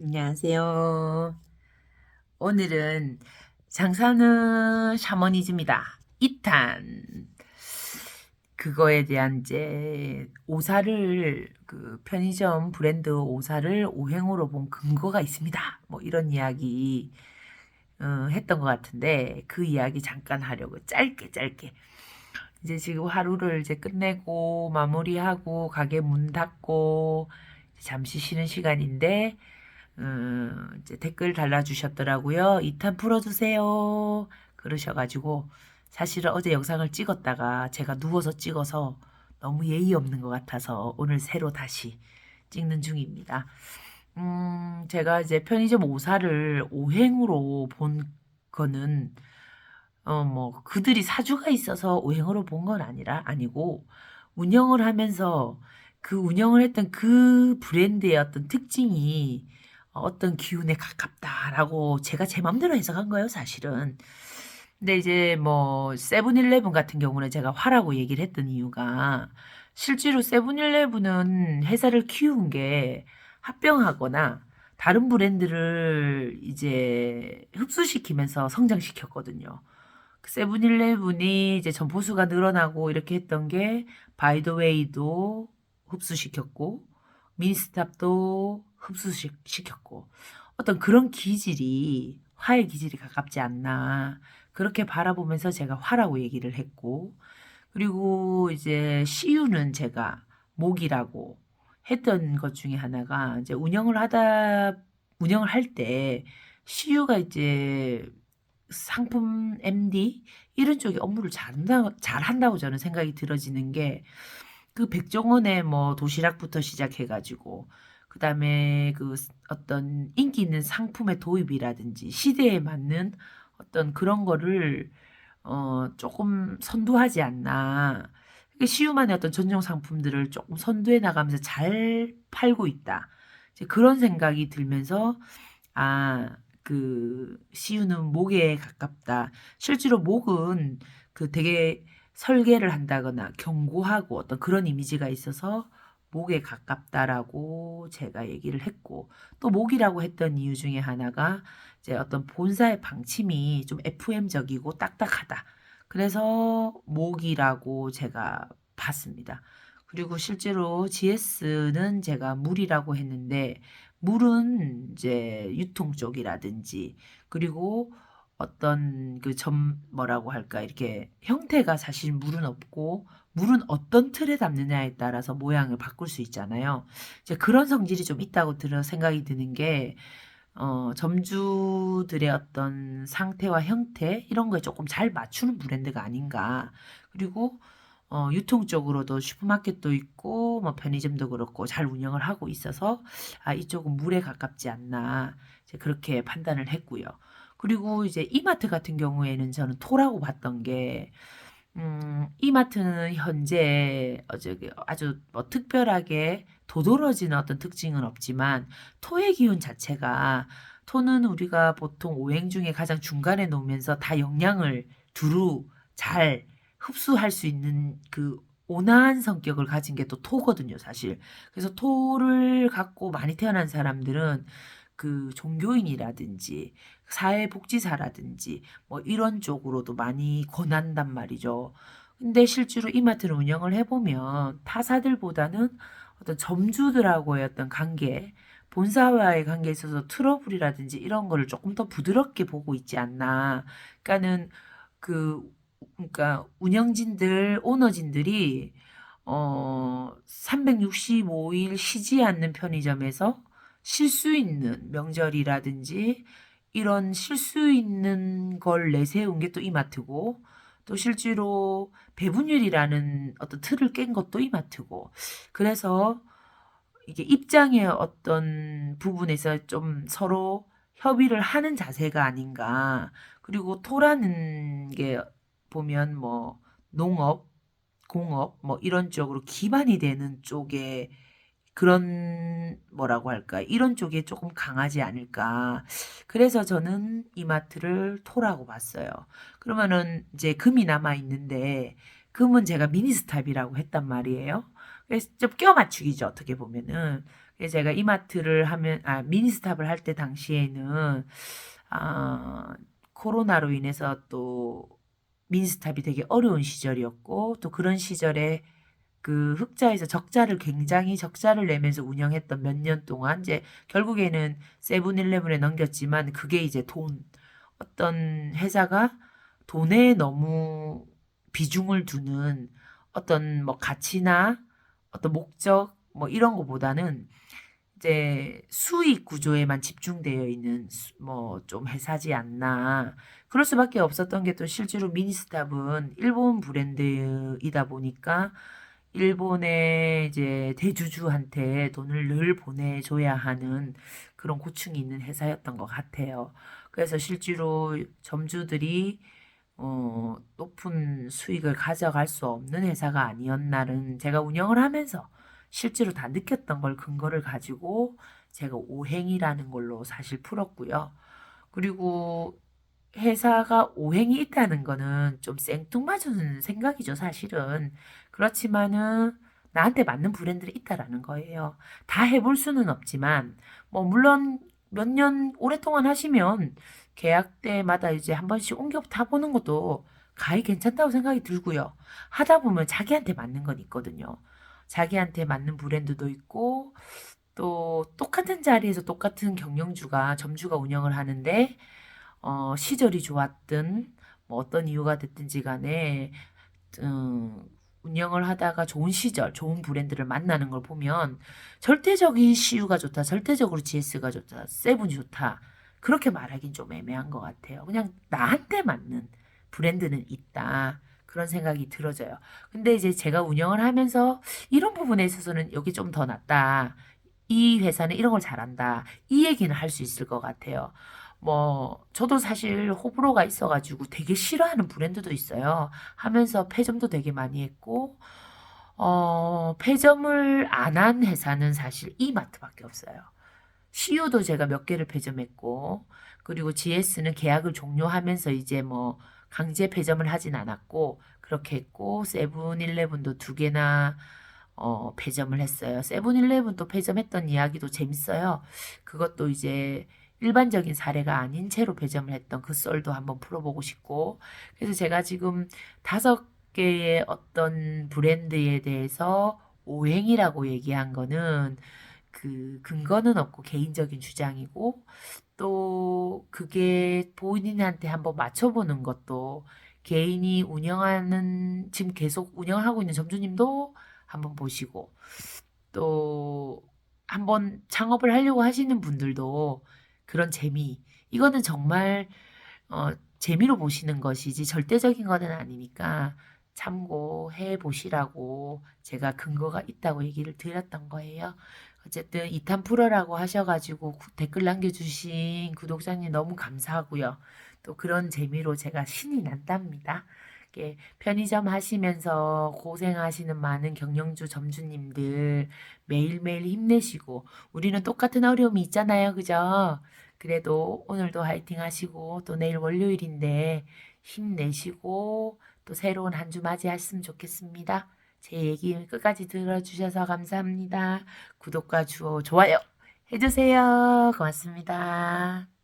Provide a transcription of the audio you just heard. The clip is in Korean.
안녕하세요. 오늘은 장사는 샤머니즘이다. 2탄. 그거에 대한 이제 오사를 그 편의점 브랜드 오사를 오행으로 본 근거가 있습니다. 뭐 이런 이야기 어, 했던 것 같은데 그 이야기 잠깐 하려고 짧게 짧게 이제 지금 하루를 이제 끝내고 마무리하고 가게 문 닫고 잠시 쉬는 시간인데 음, 이제 댓글 달아주셨더라고요. 2탄 풀어주세요. 그러셔가지고 사실은 어제 영상을 찍었다가 제가 누워서 찍어서 너무 예의 없는 것 같아서 오늘 새로 다시 찍는 중입니다. 음, 제가 이제 편의점 오사를 오행으로 본 거는 어, 뭐 그들이 사주가 있어서 오행으로 본 건 아니라 아니고 운영을 하면서 그 운영을 했던 그 브랜드의 어떤 특징이 어떤 기운에 가깝다라고 제가 제 맘대로 해석한 거예요, 사실은. 근데 이제 뭐 세븐일레븐 같은 경우는 제가 화라고 얘기를 했던 이유가 실제로 세븐일레븐은 회사를 키운 게 합병하거나 다른 브랜드를 이제 흡수시키면서 성장시켰거든요. 그 세븐일레븐이 이제 점포수가 늘어나고 이렇게 했던 게 바이더웨이도 흡수시켰고 미니스탑도 흡수시켰고. 어떤 그런 기질이 화의 기질이 가깝지 않나. 그렇게 바라보면서 제가 화라고 얘기를 했고. 그리고 이제 CU는 제가 목이라고 했던 것 중에 하나가 이제 운영을 하다 운영을 할때 CU가 이제 상품 MD 이런 쪽에 업무를 잘한다, 잘한다고 저는 생각이 들어지는 게 그 백종원의 뭐 도시락부터 시작해가지고 그 다음에 그 어떤 인기 있는 상품의 도입이라든지 시대에 맞는 어떤 그런 거를 어 조금 선도하지 않나. 시우만의 어떤 전용 상품들을 조금 선도해 나가면서 잘 팔고 있다. 이제 그런 생각이 들면서 아, 그 시우는 목에 가깝다. 실제로 목은 그 되게 설계를 한다거나 경고하고 어떤 그런 이미지가 있어서 목에 가깝다라고 제가 얘기를 했고 또 목이라고 했던 이유 중에 하나가 이제 어떤 본사의 방침이 좀 FM적이고 딱딱하다. 그래서 목이라고 제가 봤습니다. 그리고 실제로 GS는 제가 물이라고 했는데 물은 이제 유통 쪽이라든지 그리고 어떤 그 점 뭐라고 할까 이렇게 형태가 사실 물은 없고 물은 어떤 틀에 담느냐에 따라서 모양을 바꿀 수 있잖아요. 이제 그런 성질이 좀 있다고 들어 생각이 드는 게 어, 점주들의 어떤 상태와 형태 이런 거에 조금 잘 맞추는 브랜드가 아닌가. 그리고 어, 유통 쪽으로도 슈퍼마켓도 있고 뭐 편의점도 그렇고 잘 운영을 하고 있어서 아 이쪽은 물에 가깝지 않나 이제 그렇게 판단을 했고요. 그리고 이제 이마트 같은 경우에는 저는 토라고 봤던 게, 음, 이마트는 현재 어, 저기 아주 뭐 특별하게 도드라지는 어떤 특징은 없지만 토의 기운 자체가 토는 우리가 보통 오행 중에 가장 중간에 놓으면서 다 영양을 두루 잘 흡수할 수 있는 그 온화한 성격을 가진 게 또 토거든요, 사실. 그래서 토를 갖고 많이 태어난 사람들은 그 종교인이라든지 사회복지사라든지 뭐 이런 쪽으로도 많이 권한단 말이죠. 근데 실제로 이마트를 운영을 해보면 타사들보다는 어떤 점주들하고의 어떤 관계, 본사와의 관계에 있어서 트러블이라든지 이런 거를 조금 더 부드럽게 보고 있지 않나. 그러니까는 그, 그러니까 운영진들, 오너진들이 어, 365일 쉬지 않는 편의점에서 쉴수 있는 명절이라든지 이런 쉴수 있는 걸 내세운 게 또 이마트고 또 실제로 배분율이라는 어떤 틀을 깬 것도 이마트고. 그래서 이게 입장의 어떤 부분에서 좀 서로 협의를 하는 자세가 아닌가. 그리고 토라는 게 보면 뭐 농업 공업 뭐 이런 쪽으로 기반이 되는 쪽에 그런 뭐라고 할까 이런 쪽에 조금 강하지 않을까 그래서 저는 이마트를 토라고 봤어요 그러면은 이제 금이 남아 있는데 금은 제가 미니스탑이라고 했단 말이에요 그래서 좀 껴 맞추기죠. 어떻게 보면은. 그래서 제가 이마트를 하면 아 미니스탑을 할 때 당시에는 아 코로나로 인해서 또 미니스탑이 되게 어려운 시절이었고 또 그런 시절에 그 흑자에서 적자를 굉장히 적자를 내면서 운영했던 몇 년 동안 이제 결국에는 세븐일레븐에 넘겼지만 그게 이제 돈 어떤 회사가 돈에 너무 비중을 두는 어떤 뭐 가치나 어떤 목적 뭐 이런 거보다는 이제 수익 구조에만 집중되어 있는 뭐 좀 회사지 않나. 그럴 수밖에 없었던 게 또 실제로 미니스탑은 일본 브랜드이다 보니까 일본의 이제 대주주한테 돈을 늘 보내줘야 하는 그런 고충이 있는 회사였던 것 같아요. 그래서 실제로 점주들이 어, 높은 수익을 가져갈 수 없는 회사가 아니었나는 제가 운영을 하면서 실제로 다 느꼈던 걸 근거를 가지고 제가 오행이라는 걸로 사실 풀었고요. 그리고 회사가 오행이 있다는 거는 좀 생뚱맞은 생각이죠, 사실은. 그렇지만은 나한테 맞는 브랜드가 있다라는 거예요. 다 해볼 수는 없지만, 뭐, 물론 몇 년 오랫동안 하시면 계약 때마다 이제 한 번씩 옮겨 타보는 것도 가히 괜찮다고 생각이 들고요. 하다 보면 자기한테 맞는 건 있거든요. 자기한테 맞는 브랜드도 있고, 또 똑같은 자리에서 똑같은 경영주가, 점주가 운영을 하는데, 어, 시절이 좋았든, 뭐 어떤 이유가 됐든지 간에, 음, 운영을 하다가 좋은 시절, 좋은 브랜드를 만나는 걸 보면, 절대적인 CU가 좋다, 절대적으로 GS가 좋다, 세븐이 좋다. 그렇게 말하긴 좀 애매한 것 같아요. 그냥 나한테 맞는 브랜드는 있다. 그런 생각이 들어져요. 근데 이제 제가 운영을 하면서 이런 부분에 있어서는 여기 좀 더 낫다. 이 회사는 이런 걸 잘한다. 이 얘기는 할 수 있을 것 같아요. 뭐, 저도 사실 호불호가 있어가지고 되게 싫어하는 브랜드도 있어요. 하면서 폐점도 되게 많이 했고, 어, 폐점을 안 한 회사는 사실 이마트밖에 없어요. CU도 제가 몇 개를 폐점했고, 그리고 GS는 계약을 종료하면서 이제 뭐, 강제 폐점을 하진 않았고, 그렇게 했고, 세븐일레븐도 두 개나, 어, 폐점을 했어요. 세븐일레븐도 폐점했던 이야기도 재밌어요. 그것도 이제 일반적인 사례가 아닌 채로 폐점을 했던 그 썰도 한번 풀어보고 싶고, 그래서 제가 지금 다섯 개의 어떤 브랜드에 대해서 오행이라고 얘기한 거는 그 근거는 없고 개인적인 주장이고 또 그게 본인한테 한번 맞춰보는 것도 개인이 운영하는 지금 계속 운영하고 있는 점주님도 한번 보시고 또 한번 창업을 하려고 하시는 분들도 그런 재미 이거는 정말 어, 재미로 보시는 것이지 절대적인 거는 아니니까 참고해 보시라고 제가 근거가 있다고 얘기를 드렸던 거예요. 어쨌든 2탄 풀어라고 하셔가지고 구- 댓글 남겨주신 구독자님 너무 감사하고요. 또 그런 재미로 제가 신이 난답니다. 이렇게 편의점 하시면서 고생하시는 많은 경영주 점주님들 매일매일 힘내시고 우리는 똑같은 어려움이 있잖아요. 그죠? 그래도 오늘도 화이팅 하시고 또 내일 월요일인데 힘내시고 또 새로운 한 주 맞이하셨으면 좋겠습니다. 제 얘기 끝까지 들어주셔서 감사합니다. 구독과 주어 좋아요 해주세요. 고맙습니다.